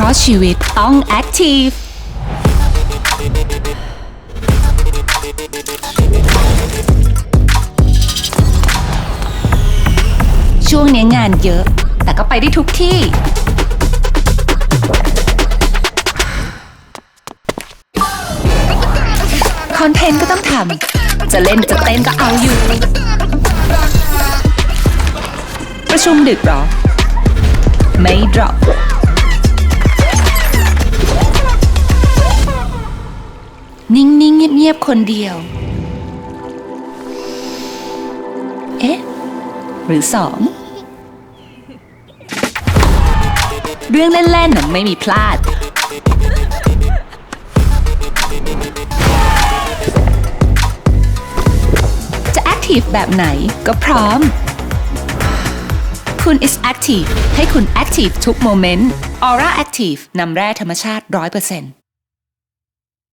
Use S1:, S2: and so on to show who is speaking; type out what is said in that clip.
S1: ราะชีวิตต้อง Active ช่วงนี้งานเยอะ แต่ก็ไปได้ทุกที่ คอนเทนต์ก็ต้องทำ จะเล่นจะเต้นก็เอาอยู่ ประชุมดึกหรอ ไม่ดรอป นิ่ง ๆ เงียบ ๆ คนเดียว เอ๊ะ หรือสอง เรื่องเล่นๆน่ะไม่มีพลาด จะ Active แบบไหนก็พร้อม คุณ is active ให้คุณ active ทุกโมเมนต์ Aura Active นำแร่ธรรมชาติ 100%